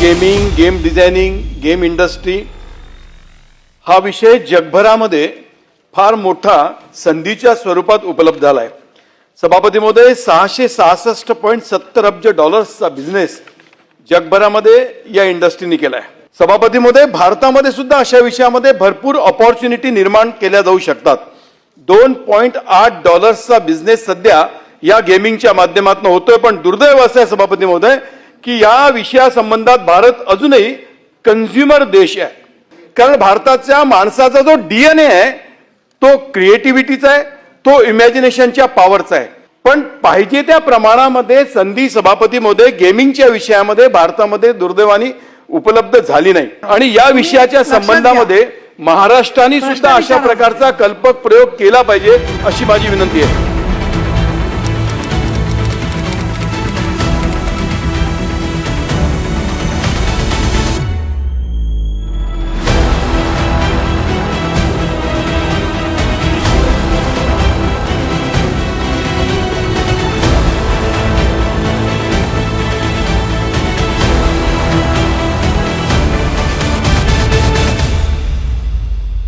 Gaming game designing game industry हा विषय जगभरामध्ये फार मोठा संधीच्या स्वरूपात उपलब्ध झाला आहे सभापती महोदय सहाशे सहासष्ट पॉईंट सत्तर अब्ज डॉलर्सचा बिझनेस जगभरामध्ये या इंडस्ट्रीने केला आहे सभापती महोदय भारतामध्ये सुद्धा अशा विषयामध्ये भरपूर ऑपॉर्च्युनिटी निर्माण केल्या जाऊ शकतात. दोन पॉईंट आठ डॉलर्सचा बिझनेस सध्या या गेमिंगच्या माध्यमातून होतोय पण दुर्दैव असं आहे सभापती महोदय की या विषयासंबंधात भारत अजूनही कन्झ्युमर देश आहे कारण भारताच्या माणसाचा जो डीएनए आहे तो क्रिएटिव्हिटीचा आहे तो इमॅजिनेशनच्या पॉवरचा आहे पण पाहिजे त्या प्रमाणामध्ये संधी सभापती महोदय गेमिंगच्या विषयामध्ये भारतामध्ये दुर्दैवानी उपलब्ध झाली नाही आणि या विषयाच्या. संबंधामध्ये महाराष्ट्राने सुद्धा अशा. प्रकारचा कल्पक प्रयोग केला पाहिजे अशी माझी विनंती आहे